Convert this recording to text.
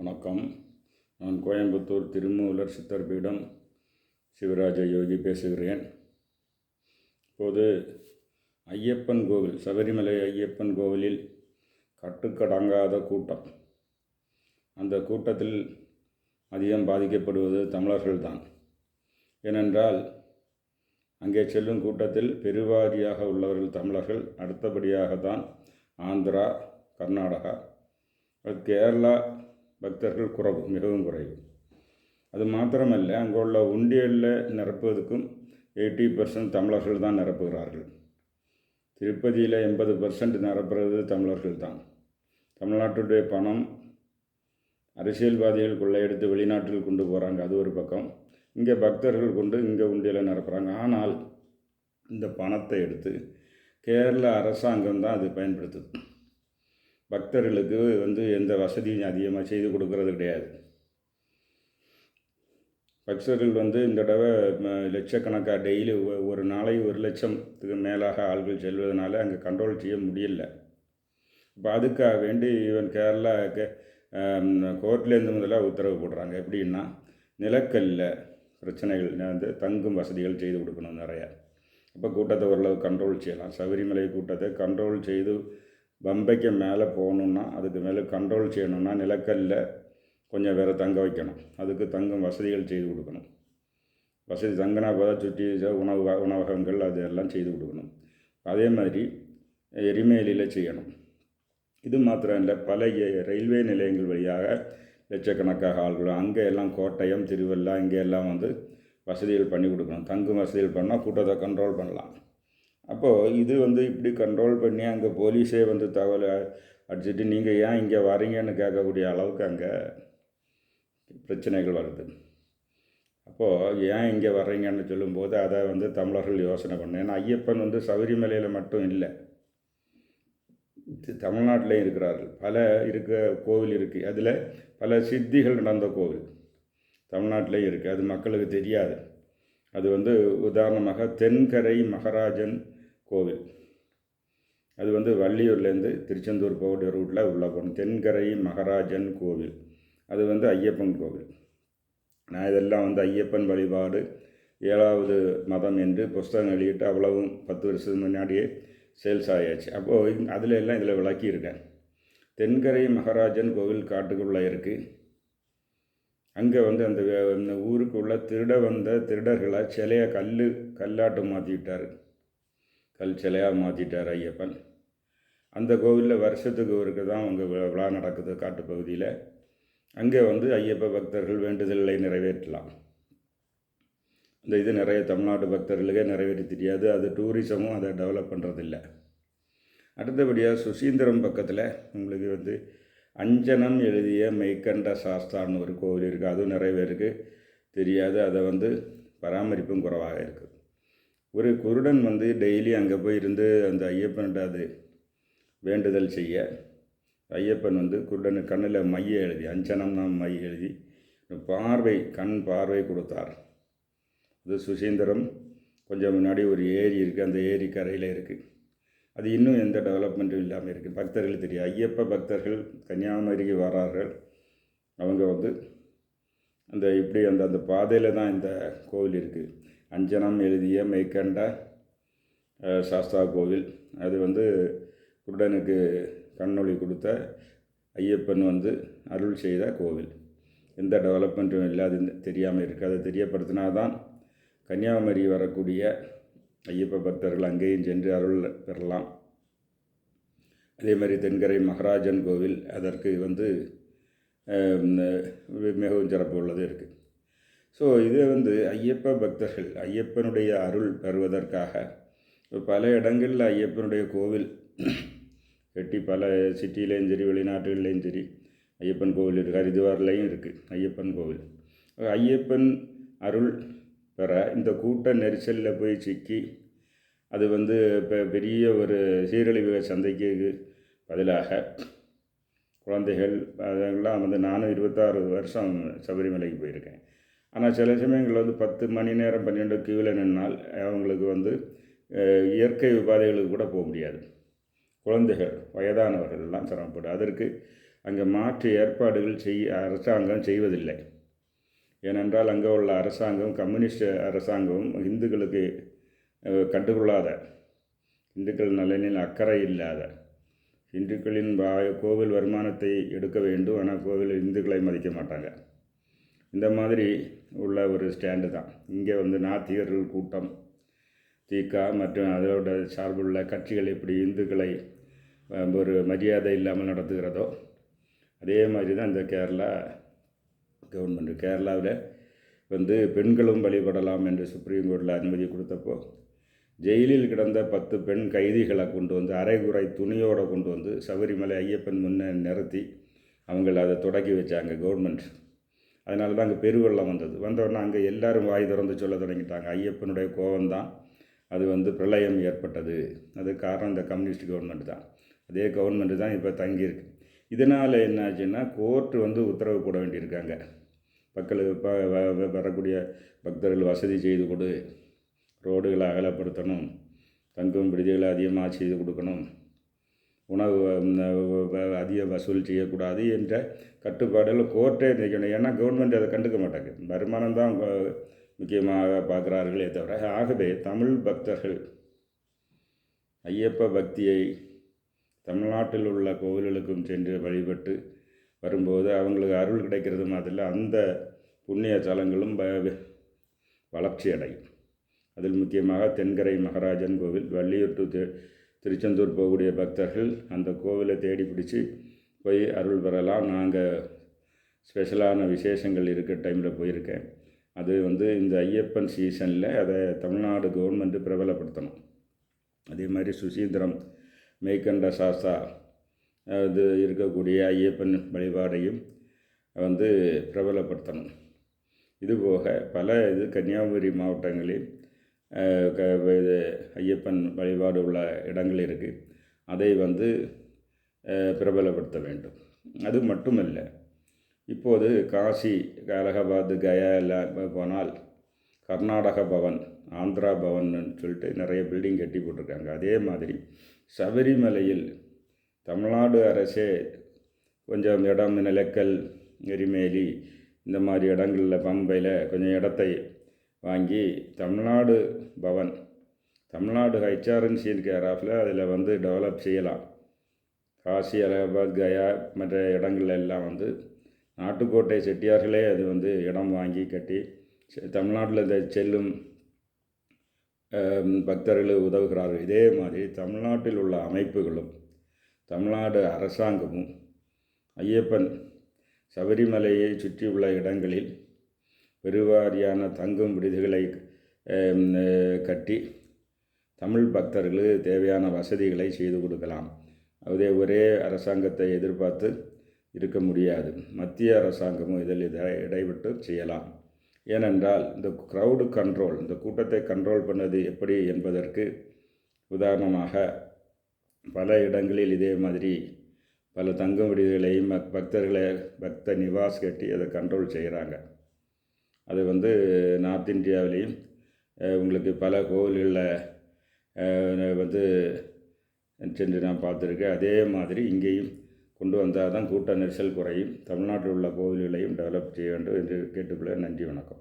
வணக்கம். நான் கோயம்புத்தூர் திருமூலர் சித்தர் பீடம் சிவராஜ யோகி பேசுகிறேன். இப்போது ஐயப்பன் கோவில் சபரிமலை ஐயப்பன் கோவிலில் கட்டுக்கடங்காத கூட்டம். அந்த கூட்டத்தில் அதிகம் பாதிக்கப்படுவது தமிழர்கள்தான். ஏனென்றால் அங்கே செல்லும் கூட்டத்தில் பெருவாரியாக உள்ளவர்கள் தமிழர்கள் அடுத்தபடியாக தான் ஆந்திரா கர்நாடகா அது கேரளா பக்தர்கள் குறைவு மிகவும் குறைவு. அது மாத்திரமல்ல அங்கே உள்ள உண்டியலில் நிரப்புவதற்கும் எயிட்டி பர்சன்ட் தமிழர்கள் தான் நிரப்புகிறார்கள். திருப்பதியில் எண்பது பர்சன்ட் நிரப்புறது தமிழர்கள் தான். தமிழ்நாட்டுடைய பணம் அரசியல்வாதிகள் கொள்ளையெடுத்து வெளிநாட்டில் கொண்டு போகிறாங்க அது ஒரு பக்கம். இங்கே பக்தர்கள் கொண்டு இங்கே உண்டியில் நிரப்புகிறாங்க ஆனால் இந்த பணத்தை எடுத்து கேரள அரசாங்கம் தான் அது பயன்படுத்துது. பக்தர்களுக்கு வந்து எந்த வசதியும் அதிகமாக செய்து கொடுக்கறது கிடையாது. பக்தர்கள் வந்து இந்த தடவை லட்சக்கணக்காக டெய்லி ஒரு நாளை ஒரு லட்சத்துக்கு மேலாக ஆள்கள் செல்வதனால அங்கே கண்ட்ரோல் செய்ய முடியல. இப்போ அதுக்காக வேண்டி ஈவன் கேரளா கோர்ட்லேருந்து முதல்ல உத்தரவு போடுறாங்க. எப்படின்னா நிலக்கல்ல பிரச்சனைகள் வந்து தங்கும் வசதிகள் செய்து கொடுக்கணும் நிறையா. இப்போ கூட்டத்தை ஓரளவு கண்ட்ரோல் செய்யலாம். சபரிமலை கூட்டத்தை கண்ட்ரோல் செய்து பம்பைக்கு மேலே போகணுன்னா அதுக்கு மேலே கண்ட்ரோல் செய்யணும்னா நிலக்கல்லில் கொஞ்சம் வேறு தங்க வைக்கணும். அதுக்கு தங்கும் வசதிகள் செய்து கொடுக்கணும். வசதி தங்கினா போத சுற்றி உணவு உணவகங்கள் அது எல்லாம் செய்து கொடுக்கணும். அதே மாதிரி எரிமேலியில் செய்யணும். இது மாத்திரம் இல்லை பல ரயில்வே நிலையங்கள் வழியாக லட்சக்கணக்காக ஆள்கள் அங்கே எல்லாம் கோட்டயம் திருவள்ளா இங்கே எல்லாம் வந்து வசதிகள் பண்ணி கொடுக்கணும். தங்கும் வசதிகள் பண்ணால் கூட்டத்தை கண்ட்ரோல் பண்ணலாம். அப்போது இது வந்து இப்படி கண்ட்ரோல் பண்ணி அங்கே போலீஸே வந்து தகவல் அடிச்சுட்டு நீங்கள் ஏன் இங்கே வரீங்கன்னு கேட்கக்கூடிய அளவுக்கு அங்கே பிரச்சனைகள் வருது. அப்போது ஏன் இங்கே வர்றீங்கன்னு சொல்லும்போது அதை வந்து தமிழர்கள் யோசனை பண்ணேன் ஏன்னா ஐயப்பன் வந்து சபரிமலையில் மட்டும் இல்லை. தமிழ்நாட்டிலையும் இருக்கிறார்கள். பல இருக்க கோவில் இருக்குது அதில் பல சித்திகள் நடந்த கோவில் தமிழ்நாட்டிலையும் இருக்குது அது மக்களுக்கு தெரியாது. அது வந்து உதாரணமாக தென்கரை மகாராஜன் கோவில். அது வந்து வள்ளியூர்லேருந்து திருச்செந்தூர் போகிற ரூட்டில் உள்ள போகணும். தென்கரை மகராஜன் கோவில். அது வந்து ஐயப்பன் கோவில். நான் இதெல்லாம் வந்து ஐயப்பன் வழிபாடு ஏழாவது மதம் என்று புஸ்தகம் வெளியிட்டு அவ்வளவும் பத்து வருஷத்துக்கு முன்னாடியே சேல்ஸ் ஆகியாச்சு அப்போது அதில் எல்லாம் இதில் விளக்கியிருக்கேன். தென்கரை மகாராஜன் கோவில் காட்டுக்குள்ளே இருக்குது அங்கே வந்து அந்த வே- ஊருக்குள்ளே திருட வந்த திருடர்களை சிலையை கல் கல்லாட்டம் மாற்றிக்கிட்டாரு கல் சிலையாக மாற்றிட்டார் ஐயப்பன். அந்த கோவிலில் வருஷத்துக்கு ஒருக்கு தான் அங்கே விழா நடக்குது காட்டுப்பகுதியில் அங்கே வந்து ஐயப்ப பக்தர்கள் வேண்டுதல்களை நிறைவேற்றலாம். இந்த இது நிறைய தமிழ்நாட்டு பக்தர்களுக்கே நிறைவேற்றி தெரியாது. அது டூரிசமும் அதை டெவலப் பண்ணுறதில்ல அடுத்தபடியாக சுசீந்திரம் பக்கத்தில் உங்களுக்கு வந்து அஞ்சனம் எழுதிய மெய்கண்ட சாஸ்தான்னு ஒரு கோவில் இருக்குது அதுவும் நிறைய பேருக்கு தெரியாது. அதை வந்து பராமரிப்பும் குறைவாக இருக்குது ஒரு குருடன் வந்து டெய்லி அங்கே போய் இருந்து அந்த ஐயப்பன்கிட்ட அது வேண்டுதல் செய்ய ஐயப்பன் வந்து குருடன் கண்ணில் மைய எழுதி அஞ்சனம்னா மை எழுதி பார்வை கண் பார்வை கொடுத்தார். அது சுசீந்திரம் கொஞ்சம் முன்னாடி ஒரு ஏரி இருக்குது அந்த ஏரி கரையில் இருக்குது அது இன்னும் எந்த டெவலப்மெண்ட்டும் இல்லாமல் இருக்குது பக்தர்கள் தெரியும். ஐயப்ப பக்தர்கள் கன்னியாகுமரிக்கு வரார்கள். அவங்க வந்து அந்த இப்படி அந்த அந்த பாதையில் தான் இந்த கோவில் இருக்குது அஞ்சனம் எழுதிய மெய்கண்ட சாஸ்தா கோவில். அது வந்து குருடனுக்கு கண்ணொளி கொடுத்த ஐயப்பன் வந்து அருள் செய்த கோவில். எந்த டெவலப்மெண்ட்டும் இல்லாது தெரியாமல் இருக்குது அதை தெரியப்படுத்தினா தான் கன்னியாகுமரி வரக்கூடிய ஐயப்ப பக்தர்கள் அங்கேயும் சென்று அருள் பெறலாம். அதே மாதிரி தென்கரை மகாராஜன் கோவில் அதற்கு வந்து மிகவும் சிறப்பு உள்ளது இருக்குது ஸோ இது வந்து ஐயப்ப பக்தர்கள் ஐயப்பனுடைய அருள் பெறுவதற்காக. பல இடங்களில் ஐயப்பனுடைய கோவில் கட்டி பல சிட்டிலேயும் சரி வெளிநாட்டுகள்லேயும் சரி ஐயப்பன் கோவில் இருக்குது ஹரித்வார்லேயும் இருக்குது ஐயப்பன் கோவில். ஐயப்பன் அருள் பெற இந்த கூட்ட நெரிசலில் போய் சிக்கி அது வந்து இப்போ பெரிய ஒரு சீரழிவு சந்தைக்கு பதிலாக குழந்தைகள் அதெல்லாம் வந்து நானும் இருபத்தாறு வருஷம் சபரிமலைக்கு போயிருக்கேன். ஆனால் சில சமயங்களில் வந்து பத்து மணி நேரம் பன்னெண்டு கியூவில் நின்னால் அவங்களுக்கு வந்து இயற்கை உபாதைகளுக்கு கூட போக முடியாது. குழந்தைகள் வயதானவர்கள் எல்லாம் சிரமப்படும் அதற்கு அங்கே மாற்று ஏற்பாடுகள் செய் அரசாங்கம் செய்வதில்லை. ஏனென்றால் அங்கே உள்ள அரசாங்கம் கம்யூனிஸ்ட் அரசாங்கம் இந்துக்களுக்கு கண்டுகொள்ளாத இந்துக்கள் நலனில் அக்கறை இல்லாத இந்துக்களின் கோவில் வருமானத்தை எடுக்க வேண்டும். ஆனால் கோவில் இந்துக்களை மதிக்க மாட்டாங்க. இந்த மாதிரி உள்ள ஒரு ஸ்டாண்டு தான். இங்கே வந்து நாத்திகர்கள் கூட்டம் திக மற்றும் அதோட சார்புள்ள கட்சிகள் எப்படி இந்துக்களை ஒரு மரியாதை இல்லாமல் நடத்துகிறதோ அதே மாதிரி தான் இந்த கேரளா கவர்மெண்ட் கேரளாவில் வந்து பெண்களும் வழிபடலாம் என்று சுப்ரீம் கோர்ட்டில் அனுமதி கொடுத்தப்போ ஜெயிலில் கிடந்த பத்து பெண் கைதிகளை கொண்டு வந்து அரைகுறை துணியோடு கொண்டு வந்து சபரிமலை ஐயப்பன் முன்னே நிறுத்தி அவங்கள அதை தொடக்கி வச்சாங்க கவர்மெண்ட் அதனால தான் அங்கே பெருவெள்ளம் வந்தது. வந்தோடனே அங்கே எல்லாரும் வாய் திறந்து சொல்ல தொடங்கிட்டாங்க. ஐயப்பனுடைய கோபம்தான் அது வந்து பிரளயம் ஏற்பட்டது. அது காரணம் இந்த கம்யூனிஸ்ட் கவர்மெண்ட் தான். அதே கவர்மெண்ட் தான் இப்போ தங்கியிருக்கு. இதனால் என்னாச்சுன்னா கோர்ட்டு வந்து உத்தரவு போட வேண்டியிருக்காங்க. மக்களுக்கு வ- வரக்கூடிய பக்தர்கள் வசதி செய்து கொடு. ரோடுகளை அகலப்படுத்தணும். தங்கும் விடுதிகளை அதிகமாக செய்து கொடுக்கணும். உணவு வ- அதிக வசூல் செய்யக்கூடாது என்ற கட்டுப்பாடுகள் கோர்ட்டே நிற்கணும். ஏன்னா கவர்மெண்ட் அதை கண்டுக்க மாட்டாங்க வருமானம் தான் முக்கியமாக பார்க்குறார்களே தவிர ஆகவே தமிழ் பக்தர்கள் ஐயப்ப பக்தியை தமிழ்நாட்டில் உள்ள கோவில்களுக்கும் சென்று வழிபட்டு வரும்போது அவங்களுக்கு அருள் கிடைக்கிறது மாதிரி அந்த புண்ணிய தலங்களும் வ- வளர்ச்சி அடையும் அதில் முக்கியமாக தென்கரை மகாராஜன் கோவில் வள்ளியூர் டு திருச்செந்தூர் போகக்கூடிய பக்தர்கள் அந்த கோவிலை தேடி பிடிச்சி போய் அருள் பெறலாம். நாங்கள் ஸ்பெஷலான விசேஷங்கள் இருக்கிற டைமில் போயிருக்கேன். அது வந்து இந்த ஐயப்பன் சீசனில் அதை தமிழ்நாடு கவர்மெண்ட்டு பிரபலப்படுத்தணும். அதே மாதிரி சுசீந்திரம் மெய்கண்ட சாஸ்தா இது இருக்கக்கூடிய ஐயப்பன் வழிபாடையும் வந்து பிரபலப்படுத்தணும். இதுபோக பல இது கன்னியாகுமரி மாவட்டங்களில் இது ஐயப்பன் வழிபாடு உள்ள இடங்கள் இருக்குது அதை வந்து பிரபலப்படுத்த வேண்டும். அது மட்டுமல்ல இப்போது காசி அலகாபாத் கயா எல்லாம் போனால் கர்நாடக பவன் ஆந்திரா பவன்னு சொல்லிட்டு நிறைய பில்டிங் கட்டி போட்டிருக்காங்க. அதே மாதிரி சபரிமலையில் தமிழ்நாடு அரசே கொஞ்சம் இடம் நிலக்கல் எரிமேலி இந்த மாதிரி இடங்களில் பம்பையில் கொஞ்சம் இடத்தை வாங்கி தமிழ்நாடு பவன் தமிழ்நாடு ஹெச்ஆர்என்சியின் கேர் ஆஃபில் அதில் வந்து டெவலப் செய்யலாம். காசி அலகாபாத் கயா மற்ற இடங்கள் எல்லாம் வந்து நாட்டுக்கோட்டை செட்டியார்களே அது வந்து இடம் வாங்கி கட்டி தமிழ்நாட்டில் இந்த செல்லும் பக்தர்கள் உதவுகிறார்கள். இதே மாதிரி தமிழ்நாட்டில் உள்ள அமைப்புகளும் தமிழ்நாடு அரசாங்கமும் ஐயப்பன் சபரிமலையை சுற்றியுள்ள இடங்களில் பெருவாரியான தங்கும் விடுதிகளை கட்டி தமிழ் பக்தர்களுக்கு தேவையான வசதிகளை செய்து கொடுக்கலாம். அதே ஒரே அரசாங்கத்தை எதிர்பார்த்து இருக்க முடியாது. மத்திய அரசாங்கமும் இதில் இதை இடைவிட்டு செய்யலாம். ஏனென்றால் இந்த க்ரௌடு கண்ட்ரோல் இந்த கூட்டத்தை கண்ட்ரோல் பண்ணது எப்படி என்பதற்கு உதாரணமாக பல இடங்களில் இதே மாதிரி பல தங்கும் விடுதிகளையும் பக்தர்களை பக்த நிவாஸ் கட்டி அதை கண்ட்ரோல் செய்கிறாங்க. அது வந்து நார்த் இந்தியாவிலையும் உங்களுக்கு பல கோவில்களில் வந்து சென்று நான் பார்த்துருக்கேன். அதே மாதிரி இங்கேயும் கொண்டு வந்தால் தான் கூட்ட நெரிசல் குறையும். தமிழ்நாட்டில் உள்ள கோவில்களையும் டெவலப் செய்ய வேண்டும் என்று கேட்டுக்கொள்ள நன்றி வணக்கம்.